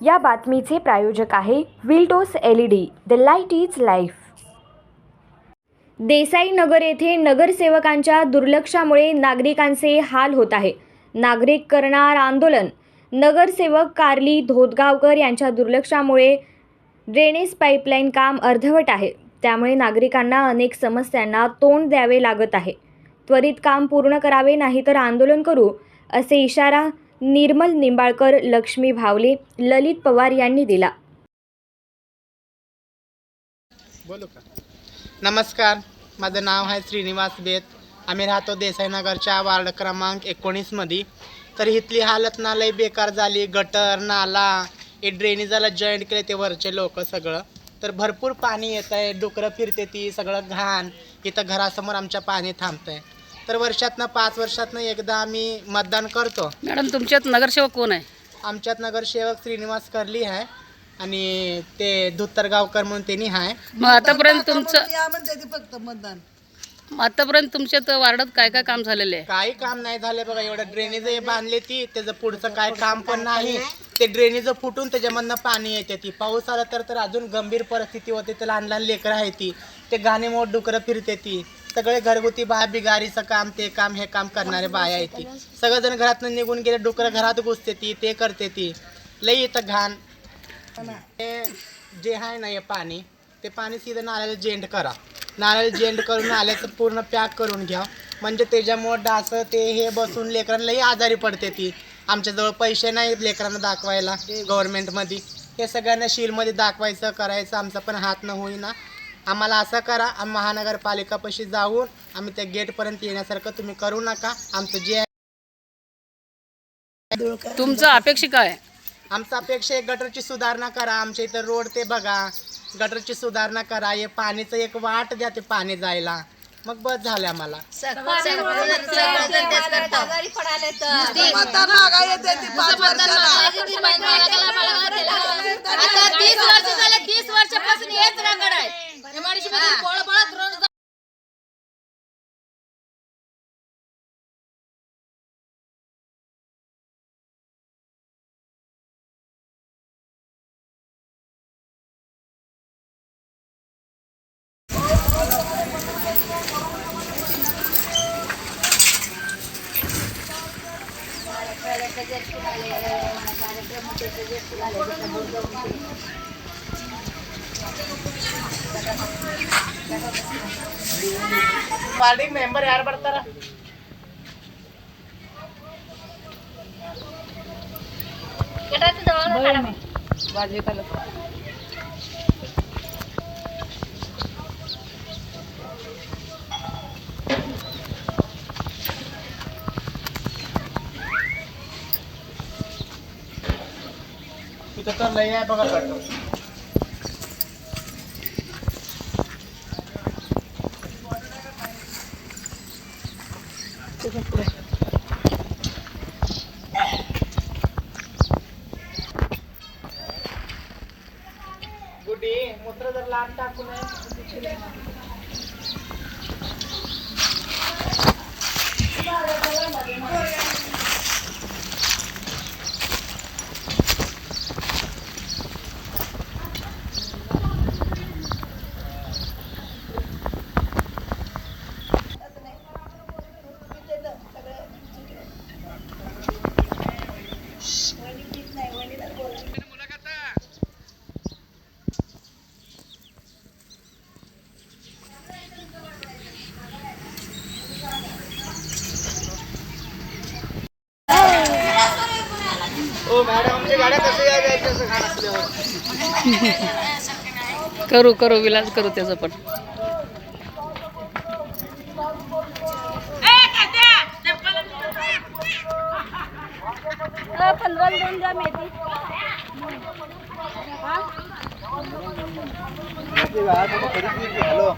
या बातमीचे प्रायोजक आहे विल्टोस L E D the light is life Desai Nagar येथे नगरसेवकांच्या दुर्लक्षामुळे नागरिकांचे हाल होत आहे. नागरिक करणार आंदोलन. नगरसेवक कार्ली धोतगावकर यांच्या दुर्लक्षामुळे ड्रेनेज पाईपलाईन काम अर्धवट आहे. त्यामुळे नागरिकांना अनेक समस्यांना तोंड द्यावे लागत आहे. त्वरित काम पूर्ण करावे नाही तर आंदोलन करू असे इशारा निर्मल निंबाळकर लक्ष्मी भावले ललित पवार यांनी दिला. बोलू का? नमस्कार. माझं नाव आहे श्रीनिवास बेत. आम्ही राहतो देसाईनगरच्या वार्ड क्रमांक एकोणीसमध्ये तर इथली हालत ना लई बेकार झाली. गटर नाला हे ड्रेनेजाला जॉईंट केले ते वरचे लोक सगळं. तर भरपूर पाणी येत आहे डुकरं फिरते ती सगळं घाण. इथं घरासमोर आमच्या पाणी थांबतंय. तर वर्षातनं पाच वर्षातनं एकदा आम्ही मतदान करतो. मॅडम तुमच्यात नगरसेवक कोण आहे? आमच्यात नगरसेवक श्रीनिवास करली आहे आणि ते धुत्तरगावकर म्हणून त्यांनी आहे. मग आतापर्यंत तुमचं या म्हणते ती फक्त मतदान. मग आतापर्यंत तुमच्यात वार्डात काय काय काम झालेलं आहे? काही काम नाही झाले बघा एवढं ड्रेनेज हे बांधले ती त्याचं पुढचं काय काम पण नाही. ते ड्रेनेज फुटून त्याच्यामधनं पाणी येते ती. पाऊस आला तर तर अजून गंभीर परिस्थिती होते ते लहान लहान लेकरं आहे ती. ते गाणे मोठ डुकरं फिरते ती. सगळे घरगुती बा बिगारीचं काम ते काम हे काम करणारे बाया येते ती. सगळेजण घरातनं निघून गेले डुकरं घरात घुसते ती ते करते ती. लई इथं घाण. ते जे आहे ना हे पाणी ते पाणी सीधं नाल्याला जेंड करा. नाल्याला जेंड करून नाल्याचं पूर्ण पॅक करून घ्या. म्हणजे त्याच्यामुळं डास ते हे बसून लेकरांनाही आजारी पडते ती. आमच्याजवळ पैसे नाही लेकरांना दाखवायला गव्हर्नमेंटमध्ये हे सगळ्यांना शीलमध्ये दाखवायचं करायचं आमचा पण हात न होईना. आम्हाला असं करा आम्ही महानगरपालिकापाशी जाऊन आम्ही त्या गेटपर्यंत येण्यासारखं तुम्ही करू नका आमचं जे आहे तुमचं अपेक्षित काय? आमचा अपेक्षा आहे गटरची सुधारणा करा आमच्या इथं रोड ते बघा गटरची सुधारणा करा हे पाणीचं एक वाट द्या ते पाणी जायला मग बस झालं आम्हाला వ్రతాలు ఎట్లా చేసుకోవాలి మన కార్యక్రమం ఎట్లా చేసుకోవాలి ఎట్లా टाकू नये ओ मॅडम आमच्या गाड्या कसं यायचं असं घाण असल्यावर करू करू विलास करू त्याचं पण. हॅलो